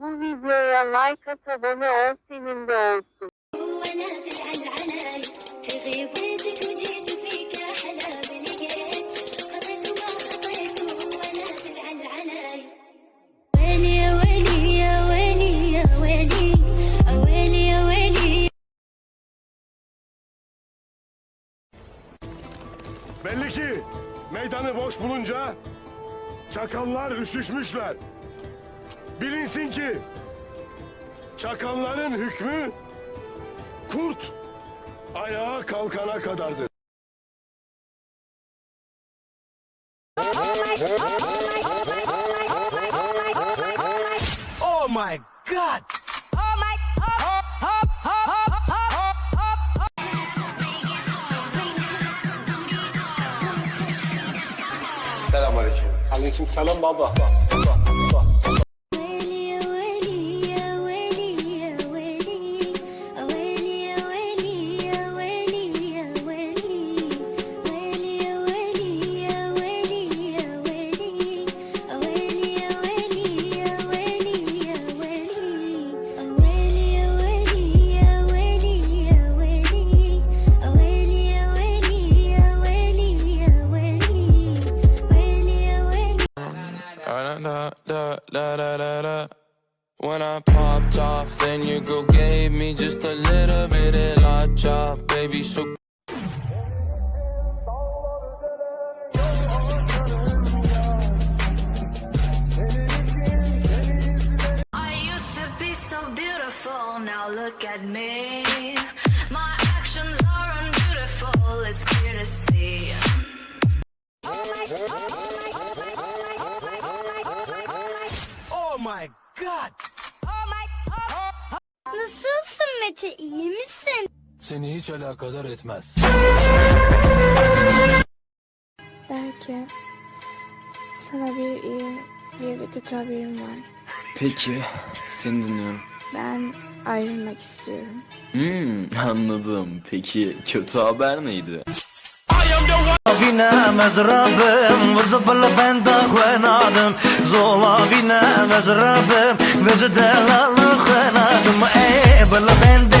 Bu videoya like at abone ol senin de olsun. Belli ki meydanı boş bulunca çakallar üşüşmüşler bilinsin ki çakalların hükmü kurt ayağa kalkana kadardır. Oh my god! Oh my hop hop hop hop hop hop hop hop Selamünaleyküm. Aleykümselam baba. baba. Da, da, da, da, da, da. When I popped off, then your girl gave me just a little bit of la chop, baby. So I used to be so beautiful, now look at me. My actions are unbeautiful, it's clear to see. Oh, oh my god. Oh my oh. Nasılsın Mete? İyi misin? Seni hiç alakadar etmez. Belki sana bir iyi bir de kötü haberim var. Peki, seni dinliyorum. Ben ayrılmak istiyorum. Hmm, anladım. Peki kötü haber neydi? I am the one zola vine vez rabim vez delalı kınadım ey bılı bende